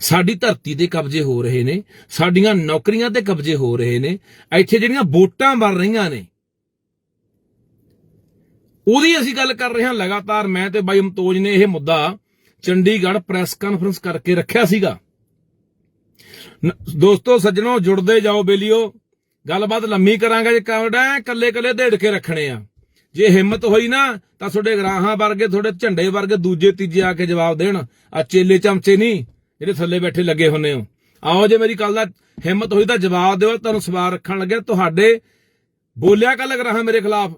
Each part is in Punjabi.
ਸਾਡੀ ਧਰਤੀ ਤੇ ਕਬਜ਼ੇ ਹੋ ਰਹੇ ਨੇ, ਸਾਡੀਆਂ ਨੌਕਰੀਆਂ ਤੇ ਕਬਜ਼ੇ ਹੋ ਰਹੇ ਨੇ, ਇੱਥੇ ਜਿਹੜੀਆਂ ਵੋਟਾਂ ਬਣ ਰਹੀਆਂ ਨੇ। ਉਹਦੀ ਅਸੀਂ ਗੱਲ ਕਰ ਰਹੇ ਹਾਂ, ਲਗਾਤਾਰ ਮੈਂ ਤੇ ਬਾਈ ਅਮਤੋਜ ਨੇ ਇਹ ਮੁੱਦਾ ਚੰਡੀਗੜ੍ਹ ਪ੍ਰੈਸ ਕਾਨਫਰੰਸ ਕਰਕੇ ਰੱਖਿਆ ਸੀਗਾ। ਦੋਸਤੋ, ਸੱਜਣੋ, ਜੁੜਦੇ ਜਾਓ ਬੇਲੀਓ। ਗੱਲਬਾਤ ਲੰਮੀ ਕਰਾਂਗੇ ਜੇ ਕਵੜਾ ਕੱਲੇ ਕੱਲੇ ਢੇੜ ਕੇ ਰੱਖਣੇ ਆ। ਜੇ ਹਿੰਮਤ ਹੋਈ ਨਾ, ਤਾਂ ਤੁਹਾਡੇ ਗਰਾਹਾਂ ਵਰਗੇ, ਤੁਹਾਡੇ ਝੰਡੇ ਵਰਗੇ ਦੂਜੇ ਤੀਜੇ ਆ ਕੇ ਜਵਾਬ ਦੇਣ। ਆ ਚੇਲੇ ਚਮਚੇ ਨਹੀਂ। ਜਿਹੜੇ ਥੱਲੇ ਬੈਠੇ ਲੱਗੇ ਹੁੰਨੇ ਹੋ। ਆਓ ਜੇ ਮੇਰੀ ਗੱਲ ਦਾ ਹਿੰਮਤ ਹੋਈ ਤਾਂ ਜਵਾਬ ਦਿਓ, ਤੁਹਾਨੂੰ ਸਵਾਲ ਰੱਖਣ ਲੱਗਿਆ ਤੁਹਾਡੇ ਬੋਲਿਆ ਕੱਲ ਗਰਾਹਾਂ ਮੇਰੇ ਖਿਲਾਫ?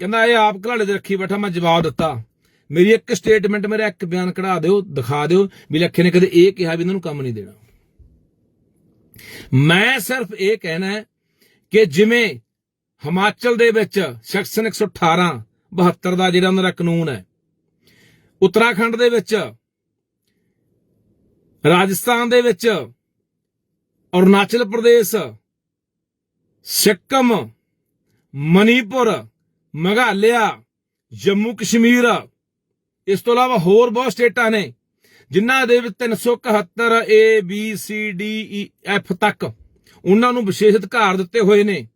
ਕਹਿੰਦਾ ਇਹ ਆਪ ਘਲਾੜੇ ਦੇ ਰੱਖੀ ਬੈਠਾ, ਮੈਂ ਜਵਾਬ ਦਿੱਤਾ। ਮੇਰੀ ਇੱਕ ਸਟੇਟਮੈਂਟ ਮੇਰਾ ਇੱਕ ਬਿਆਨ ਕਢਾ ਦਿਓ, ਦਿਖਾ ਦਿਓ ਵੀ ਲੱਖੇ ਨੇ ਕਦੇ ਇਹ ਕਿਹਾ ਵੀ ਇਹਨਾਂ ਨੂੰ ਕੰਮ ਨਹੀਂ ਦੇਣਾ। ਮੈਂ ਸਿਰਫ ਇਹ ਕਹਿਣਾ ਹੈ ਕਿ ਜਿਵੇਂ ਹਿਮਾਚਲ ਦੇ ਵਿੱਚ ਸੈਕਸ਼ਨ 118 72 ਦਾ ਜਿਹੜਾ ਉਹਨਾਂ ਦਾ ਕਾਨੂੰਨ ਹੈ, ਉੱਤਰਾਖੰਡ ਦੇ ਵਿੱਚ ਰਾਜਸਥਾਨ ਦੇ ਵਿੱਚ ਅਰੁਣਾਚਲ ਪ੍ਰਦੇਸ਼, ਸਿੱਕਮ, ਮਨੀਪੁਰ, ਮੇਘਾਲਿਆ, ਜੰਮੂ ਕਸ਼ਮੀਰ, ਇਸ ਤੋਂ ਇਲਾਵਾ ਹੋਰ ਬਹੁਤ ਸਟੇਟਾਂ ਨੇ, ਜਿਨ੍ਹਾਂ ਦੇ ਵਿੱਚ 371 A B C D E F ਤੱਕ ਉਹਨਾਂ ਨੂੰ ਵਿਸ਼ੇਸ਼ ਅਧਿਕਾਰ ਦਿੱਤੇ ਹੋਏ ਨੇ।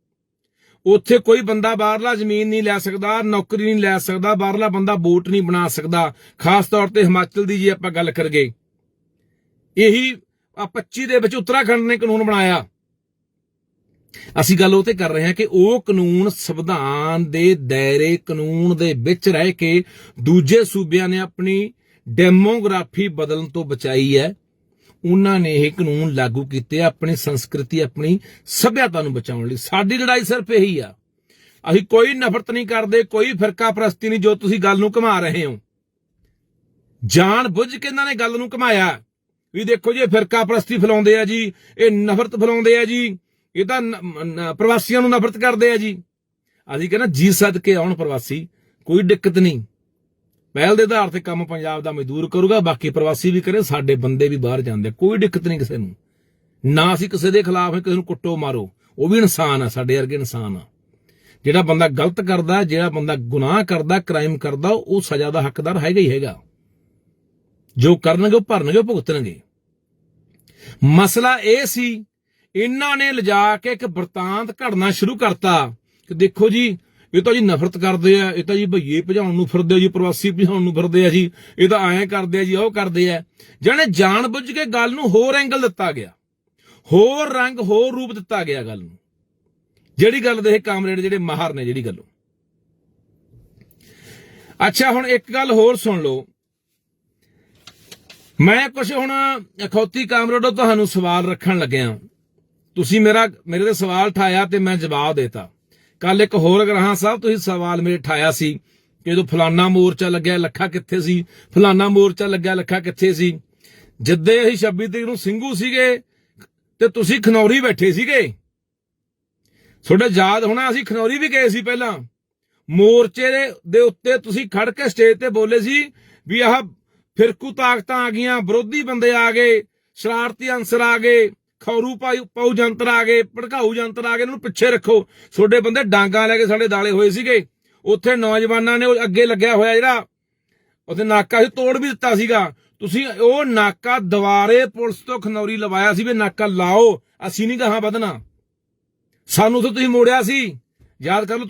ਉੱਥੇ ਕੋਈ ਬੰਦਾ ਬਾਹਰਲਾ ਜ਼ਮੀਨ ਨਹੀਂ ਲੈ ਸਕਦਾ, ਨੌਕਰੀ ਨਹੀਂ ਲੈ ਸਕਦਾ, ਬਾਹਰਲਾ ਬੰਦਾ ਵੋਟ ਨਹੀਂ ਬਣਾ ਸਕਦਾ। ਖਾਸ ਤੌਰ ਤੇ ਹਿਮਾਚਲ ਦੀ ਜੇ ਆਪਾਂ ਗੱਲ ਕਰਗੇ ਇਹੀ ਆ 25 ਦੇ ਵਿੱਚ ਉੱਤਰਾਖੰਡ ਨੇ ਕਾਨੂੰਨ ਬਣਾਇਆ। ਅਸੀਂ ਗੱਲ ਉਹ ਤੇ ਕਰ ਰਹੇ ਹਾਂ ਕਿ ਉਹ ਕਾਨੂੰਨ ਸੰਵਿਧਾਨ ਦੇ ਦਾਇਰੇ ਕਾਨੂੰਨ ਦੇ ਵਿੱਚ ਰਹਿ ਕੇ ਦੂਜੇ ਸੂਬਿਆਂ ਨੇ ਆਪਣੀ ਡੈਮੋਗ੍ਰਾਫੀ ਬਦਲਣ ਤੋਂ ਬਚਾਈ ਹੈ। ਉਹਨਾਂ ਨੇ ਇਹ ਕਾਨੂੰਨ ਲਾਗੂ ਕੀਤੇ ਆਪਣੀ ਸੰਸਕ੍ਰਿਤੀ, ਆਪਣੀ ਸੱਭਿਅਤਾ ਨੂੰ ਬਚਾਉਣ ਲਈ। ਸਾਡੀ ਲੜਾਈ ਸਿਰਫ ਇਹੀ ਆ। ਅਸੀਂ ਕੋਈ ਨਫ਼ਰਤ ਨਹੀਂ ਕਰਦੇ, ਕੋਈ ਫਿਰਕਾ ਪ੍ਰਸਤੀ ਨਹੀਂ ਜੋ ਤੁਸੀਂ ਗੱਲ ਨੂੰ ਘੁਮਾ ਰਹੇ ਹੋ। ਜਾਣ ਬੁੱਝ ਕੇ ਇਹਨਾਂ ਨੇ ਗੱਲ ਨੂੰ ਘੁਮਾਇਆ। ਵੀ ਦੇਖੋ ਜੀ, ਇਹ ਫਿਰਕਾ ਪ੍ਰਸਤੀ ਫੈਲਾਉਂਦੇ ਆ ਜੀ, ਇਹ ਨਫ਼ਰਤ ਫੈਲਾਉਂਦੇ ਆ ਜੀ, ਇਹ ਤਾਂ ਪ੍ਰਵਾਸੀਆਂ ਨੂੰ ਨਫ਼ਰਤ ਕਰਦੇ ਆ ਜੀ। ਅਸੀਂ ਕਹਿੰਦਾ ਜੀ ਸਦਕੇ ਆਉਣ ਪ੍ਰਵਾਸੀ, ਕੋਈ ਦਿੱਕਤ ਨਹੀਂ। ਪਹਿਲ ਦੇ ਆਧਾਰ ਤੇ ਕੰਮ ਪੰਜਾਬ ਦਾ ਮਜ਼ਦੂਰ ਕਰੂਗਾ, ਬਾਕੀ ਪ੍ਰਵਾਸੀ ਵੀ ਕਰੇ, ਸਾਡੇ ਬੰਦੇ ਵੀ ਬਾਹਰ ਜਾਂਦੇ ਕੋਈ ਦਿੱਕਤ ਨਹੀਂ ਕਿਸੇ ਨੂੰ। ਨਾ ਅਸੀਂ ਕਿਸੇ ਦੇ ਖਿਲਾਫ ਕਿਸੇ ਨੂੰ ਕੁੱਟੋ ਮਾਰੋ, ਉਹ ਵੀ ਇਨਸਾਨ ਆ, ਸਾਡੇ ਵਰਗੇ ਇਨਸਾਨ ਆ। ਜਿਹੜਾ ਬੰਦਾ ਗਲਤ ਕਰਦਾ, ਜਿਹੜਾ ਬੰਦਾ ਗੁਨਾਹ ਕਰਦਾ, ਕ੍ਰਾਈਮ ਕਰਦਾ, ਉਹ ਸਜ਼ਾ ਦਾ ਹੱਕਦਾਰ ਹੈਗਾ ਹੀ ਹੈਗਾ। ਜੋ ਕਰਨਗੇ ਉਹ ਭਰਨਗੇ, ਉਹ ਭੁਗਤਣਗੇ। ਮਸਲਾ ਇਹ ਸੀ, ਇਹਨਾਂ ਨੇ ਲਿਜਾ ਕੇ ਇੱਕ ਵਰਤਾਂਤ ਘੜਨਾ ਸ਼ੁਰੂ ਕਰਤਾ ਕਿ ਦੇਖੋ ਜੀ, ਇਹ ਤਾਂ ਜੀ ਨਫ਼ਰਤ ਕਰਦੇ ਆ, ਇਹ ਤਾਂ ਜੀ ਭਈਏ ਭਜਾਉਣ ਨੂੰ ਫਿਰਦੇ ਆ ਜੀ, ਪ੍ਰਵਾਸੀ ਭਜਾਉਣ ਨੂੰ ਫਿਰਦੇ ਆ ਜੀ, ਇਹ ਤਾਂ ਐਂ ਕਰਦੇ ਆ ਜੀ, ਉਹ ਕਰਦੇ ਆ। ਜਾਣੇ ਜਾਣ ਬੁੱਝ ਕੇ ਗੱਲ ਨੂੰ ਹੋਰ ਐਂਗਲ ਦਿੱਤਾ ਗਿਆ। ਹੋਰ ਰੰਗ, ਹੋਰ ਰੂਪ ਦਿੱਤਾ ਗਿਆ ਗੱਲ ਨੂੰ। ਜਿਹੜੀ ਗੱਲ ਦੇ ਇਹ ਕਾਮਰੇਡ ਜਿਹੜੇ ਮਾਹਰ ਨੇ, ਜਿਹੜੀ ਗੱਲੋਂ ਅੱਛਾ, ਹੁਣ ਇੱਕ ਗੱਲ ਹੋਰ ਸੁਣ ਲਓ। ਮੈਂ ਕੁਝ ਹੁਣ ਅਖੌਤੀ ਕਾਮਰੇਡੋ ਤੁਹਾਨੂੰ ਸਵਾਲ ਰੱਖਣ ਲੱਗਿਆ ਤੁਸੀਂ ਮੇਰਾ, ਮੇਰੇ ਤੇ ਸਵਾਲ ਠਾਇਆ ਤੇ ਮੈਂ ਜਵਾਬ ਦੇਤਾ। ਕੱਲ ਇੱਕ ਹੋਰ ਗ੍ਰਹਾਂ ਸਾਹਿਬ, ਤੁਸੀਂ ਸਵਾਲ ਮੇਰੇ ਠਾਇਆ ਸੀ ਕਿ ਜਦੋਂ ਫਲਾਨਾ ਮੋਰਚਾ ਲੱਗਿਆ, ਲੱਖਾ ਕਿੱਥੇ ਸੀ? ਫਲਾਨਾ ਮੋਰਚਾ ਲੱਗਿਆ, ਲੱਖਾ ਕਿੱਥੇ ਸੀ? ਜਿੱਦੇ ਅਸੀਂ 26 ਤਰੀਕ ਨੂੰ ਸਿੰਘੂ ਸੀਗੇ ਤੇ ਤੁਸੀਂ ਖਨੌਰੀ ਬੈਠੇ ਸੀਗੇ। ਤੁਹਾਡੇ ਯਾਦ ਹੋਣਾ, ਅਸੀਂ ਖਨੌਰੀ ਵੀ ਗਏ ਸੀ ਪਹਿਲਾਂ। ਮੋਰਚੇ ਦੇ ਉੱਤੇ ਤੁਸੀਂ ਖੜ ਕੇ ਸਟੇਜ ਤੇ ਬੋਲੇ ਸੀ ਵੀ ਆਹ ਫਿਰਕੂ ਤਾਕਤਾਂ ਆ ਗਈਆਂ, ਵਿਰੋਧੀ ਬੰਦੇ ਆ ਗਏ, ਸ਼ਰਾਰਤੀ ਅੰਸਰ ਆ ਗਏ, ਖੌਰੂ ਪਾਉ ਪਾਉ ਜੰਤਰ ਆ ਗਏ, ਭੜਕਾਊ ਜੰਤਰ ਆ ਗਏ, ਇਹਨਾਂ ਨੂੰ ਪਿੱਛੇ ਰੱਖੋ। ਤੁਹਾਡੇ ਬੰਦੇ ਡਾਂਗਾ ਲੈ ਕੇ ਸਾਡੇ ਦਾਲੇ ਹੋਏ ਸੀਗੇ। ਉੱਥੇ ਨੌਜਵਾਨਾਂ ਨੇ ਉਹ ਅੱਗੇ ਲੱਗਿਆ ਹੋਇਆ ਜਿਹੜਾ ਉਹਦੇ ਨਾਕਾ ਸੀ, ਤੋੜ ਵੀ ਦਿੱਤਾ ਸੀਗਾ। ਤੁਸੀਂ ਉਹ ਨਾਕਾ ਦੁਬਾਰੇ ਪੁਲਿਸ ਤੋਂ ਖਨੌਰੀ ਲਵਾਇਆ ਸੀ ਵੀ ਨਾਕਾ ਲਾਓ, ਅਸੀਂ ਨਹੀਂ ਗਾਹਾਂ ਵਧਣਾ। ਸਾਨੂੰ ਤਾਂ ਤੁਸੀਂ ਮੋੜਿਆ ਸੀ। ਯਾਦ ਕਰ ਲਓ